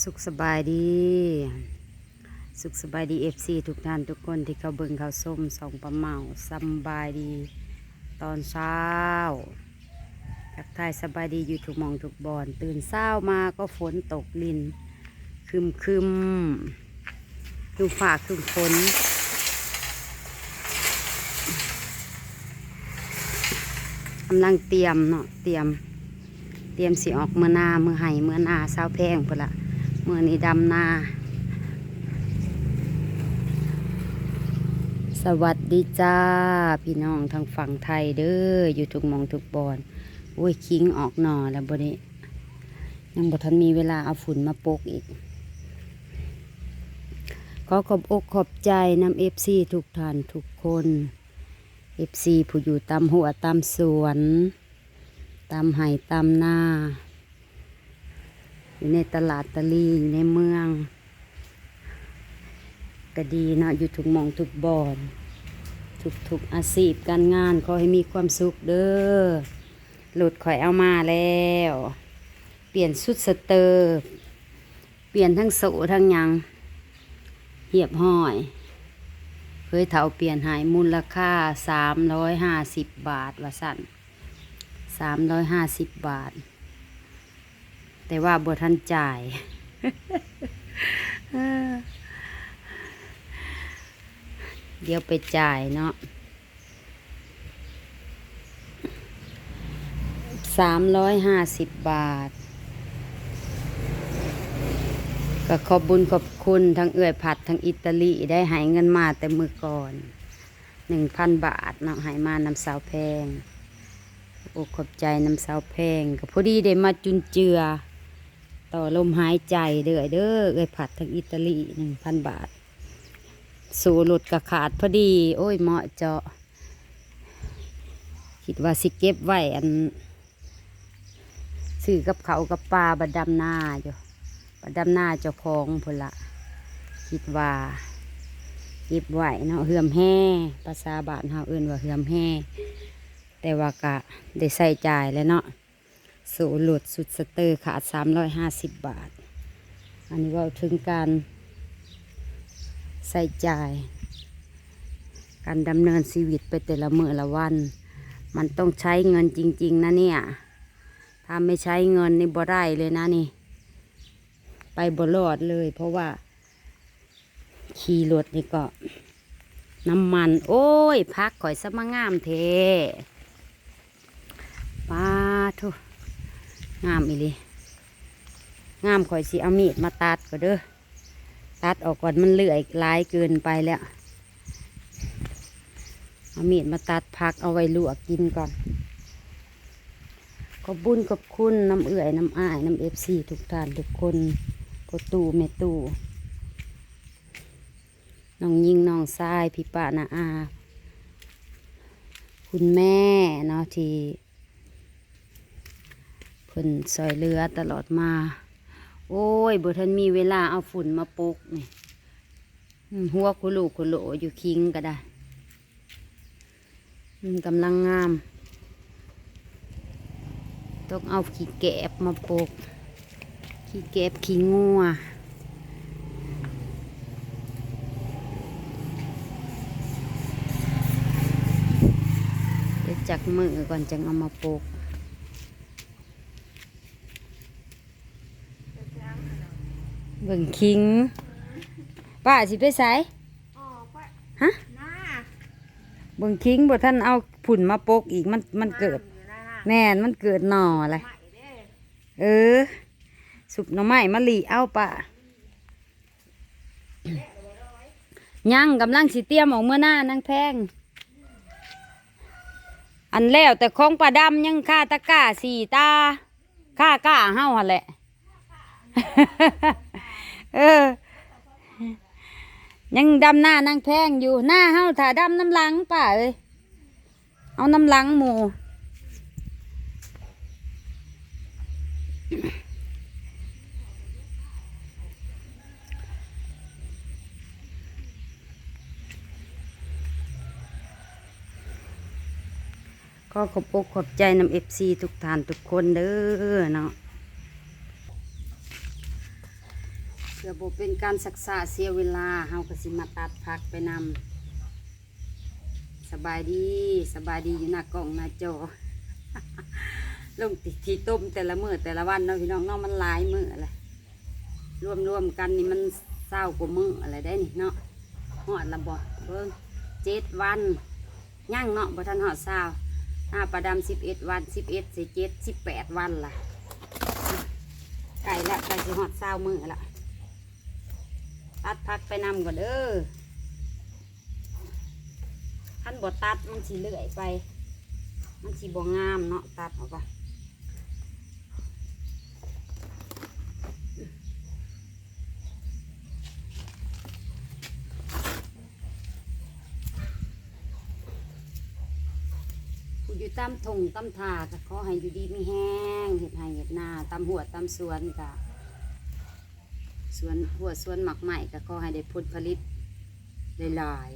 สุขสบายดี สุขสบายดีเอฟซีทุกท่านทุกคนที่เขาเบิ่งเขาส้มสองประเมาสบายดี ตอนเช้าทักทายสบายดีอยู่ทุกมองทุกบอน ตื่นเช้ามาก็ฝนตกลินคึมคึมคึมฝากคึมฝนกำลังเตรียมเนาะเตรียม เตรียมสิออกเมื่อนาเมื่อไห้เมื่อนาเศร้าแพงพุ่นละ มื่อนี้ดำนา สวัสดีจ้า พี่น้องทางฝั่งไทยเด้ออยู่ทุกมองทุกบอนโอ้ยคิงออกหน่อแล้วบนี้ยังบทันมีเวลาเอาฝุ่นมาโปกอีก ขอขอบอกขอบใจนำเอฟซีทุกท่านทุกคนเอฟซีผู้อยู่ตามหัวตามสวน ตามไห่ตามหน้า อยู่ในตลาดตะลีอยู่ในเมือง ก็ดีเนาะอยู่ทุกมองทุกบอนทุกทุกอาชีพการงานขอให้มีความสุขเด้อหลุดข่อยเอามาแล้ว เปลี่ยนสุดสเตอร์เปลี่ยนทั้งโสทั้งยังเหียบห้อยเคยเถาเปลี่ยนหายมูลค่าสามร้อยห้าสิบบาทว่าสั่นสามร้อยห้าสิบบาท แต่ว่าบทันจ่ายเดี๋ยวไปจ่ายเนาะสามร้อยห้าสิบบาท ก็ขอบบุญขอบคุณทั้งเอื่อยผัดทั้งอิตาลีได้หายเงินมาแต่มือก่อนหนึ่งพันบาทเนาะหายมานำสาวแพงอกขอบใจน้ำสาวแพงก็พอดีได้มาจุนเจือ ต่อลมหายใจเด้อเด้อเอ้ยผัดทางอิตาลีหนึ่งพันบาท สู่หลุดกระขาดพอดี โอ้ยเหมาะเจาะ คิดว่าสิเก็บไว้อันซื้อกับเขากับปลาบัดดำหน้าอยู่บัดดำหน้าเจ้าของพนละคิดว่าเก็บไว้เนาะเหือมแห่ภาษาบานเฮาเอื่นว่าเหือมแห่แต่ว่ากะได้ใส่จ่ายแล้วเนาะ สูหลดสุดสเตอร์ขาดสามร้อยห้าสิบบาท อันนี้ก็ถึงการใส่จ่าย การดำเนินชีวิตไปแต่ละมื้อละวัน มันต้องใช้เงินจริง ๆ นะเนี่ย ถ้าไม่ใช้เงินนี่บ่ได้เลยนะนี่ ไปบ่รอดเลย เพราะว่า ขี่รถนี่ก็น้ำมัน โอ้ย พักข่อยสมางามเทป้าทุ งามอีลีงามข่อยสิเอามีดมาตัดก็เด้อตัดออกก่อนมันเลื่อยลายเกินไปแล้วเอามีดมาตัดพักเอาไว้ลวกกินก่อนขอบบุญขอบคุณน้ำเอื่อยน้ำอ้ายน้ำเอฟซีทุกท่านทุกคนพ่อตู่แม่ตู่น้องยิงน้องทรายพี่ป้านาอา คุณแม่เนาะที่ เพิ่นซอยเรือตลอดมา โอ้ยบ่ทันมีเวลาเอาฝุ่นมาปุกนี่อืมหัวคุลูคุโหลอยู่คิงก็ได้กำลังงาม ต้องเอาขี้แกบมาปุกขี้แกบขี้งัวเดี๋ยวจักมือก่อนจังเอามาปลูก เบิ่งคิงป้าสิไปใส่อ๋อก็ฮะหน้าเบิ่งคิงบ่ท่านเอาผุ่นมาปลูกอีกมันมันเกิดอยู่นะแม่นมันเกิดหน่ออะไรใหม่เด้เออ สุกหน่อไม้มะลีเอาป่ะยังกำลังสิเตรียมออกเมื่อหน้านางแพง อันแล้วแต่ของปลาดำยังค่าตะกร้าสี่ตาค่าก้าเฮาหันแหละ เออ ยังดำหน้านางแพงอยู่หน้าเฮาถ้าดำน้ำหลังป่าเอ้ยเอาน้ำหลังหมูก็ขอบอกขอบใจนำเอฟซีทุกท่านทุกคนเด้อเนาะ พื่อบ่เป็นการศึกษาเสียเวลาเฮาก็สิมาตัดพักไปนำสบายดีสบายดีอยู่หน้ากล้องหน้าจอลงติดที่ต้มแต่ละมือแต่ละวันเนาะพี่น้องเนาะมันหลายมื้อแหละรวมรวมกันนี่มันเศร้ากว่ามืออะไรได้นี่เนาะฮอดละบ่เบิ่งเจ็ดวันย่างเนาะบ่ทันฮอดเศร้าหน้าประดำสิบเอ็ดวันสิบเอ็ดสิเจ็ดสิบแปดวันล่ะไก่ละไก่สิฮอดเศร้ามือละ ตัดพักไปนำก่อนเด้อท่านบ่ตัดมันสิเลื่อยไป มันสิบ่งามเนาะตัดออกไปผู้อยู่ตามทงตามทาก็ขอให้อยู่ดีมีแห้งเห็ดให้เห็ดนาตามหัวตามสวนกะส วนหัวสวนหมักใหม่ก็ขอให้ได้ผลผลิตหลาย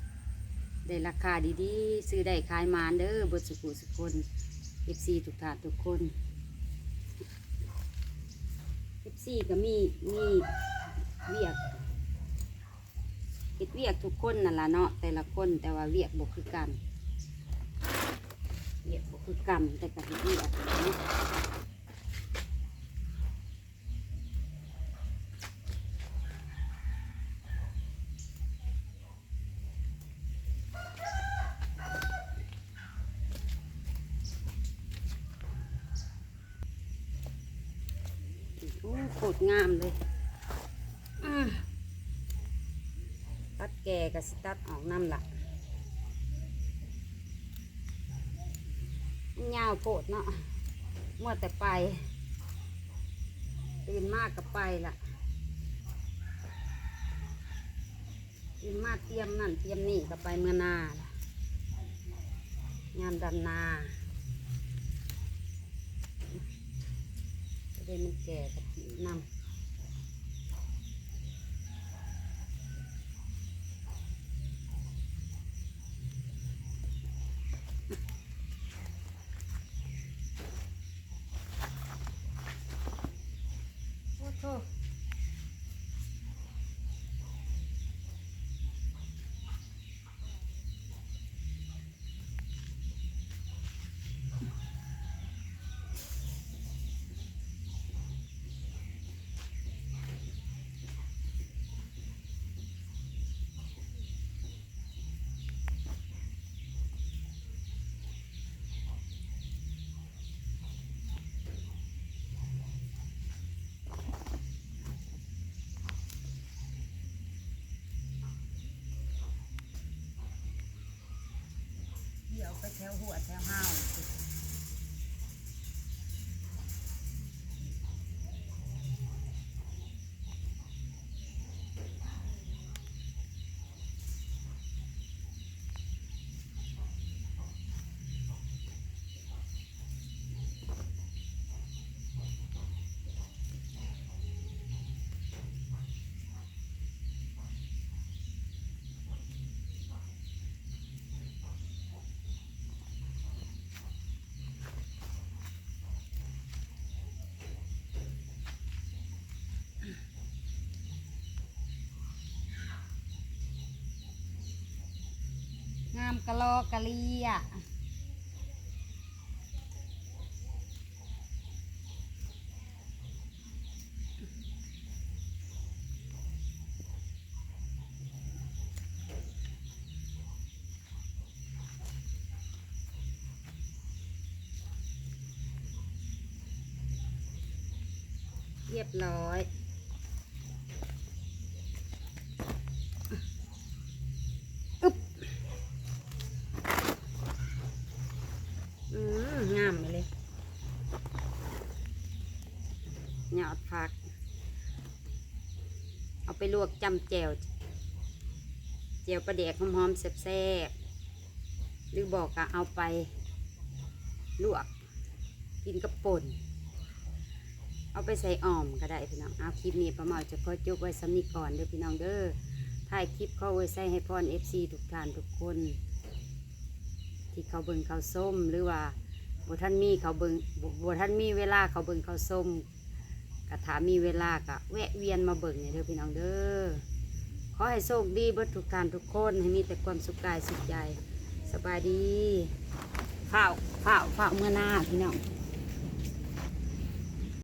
ๆได้ราคาดีๆ ซื้อได้ขายมานเด้อบสุขุสุกคนเอฟซีทุกถาดทุกคนเอฟซีก็มีมีเวียกเฮ็ดเวียกทุกคนนั่นละเนาะแต่ละคนแต่ว่าเวียกบกคือกันเวียกบกคือกันแต่ก็เฮ็ดเวียก โคตรงามเลยตัดแก่กับสตัดออกน้ำละมันยาวโพดเนาะมัวแต่ไป ตื่นมากก็ไปละตื่นมากเตรียมนั่นเตรียมนี่ก็ไปเมื่อนาละงานดำนนาจะได้มันแก่กับ น้ แถวหัวแถวห้าวสิงาม กะลอกะลีอะเรียบร้อย อืมงามเลยหยอดผัก เอาไป ลวกจำแจวแจวปลาแดกหอมๆแซ่บๆหรือบอกก็เอาไป ลวก กินกับป่น เอาไปใส่อ่อมก็ได้พี่น้อง เอาคลิปนี้ประมาณจะขอจบไว้สำนีก่อนเด้อพี่น้องเด้อถ่ายคลิปเข้าไว้ใส่ให้พรเอฟซีทุกท่านทุกคน ที่เขาเบิ่งเขาส้มหรือว่าบท่านมีเขาเบิ่งบท่านมีเวลาเขาเบิ่งเขาส้ม กะถามีเวลากะแวะเวียนมาเบิ่งเนี่ยเด้อพี่น้องเด้อขอให้โชคดีเบิดทุกการทุกคนให้มีแต่ความสุขกายสุขใจสบายดีฝ้าวฝ้าวฝ้าเมื่อหน้าพี่น้อง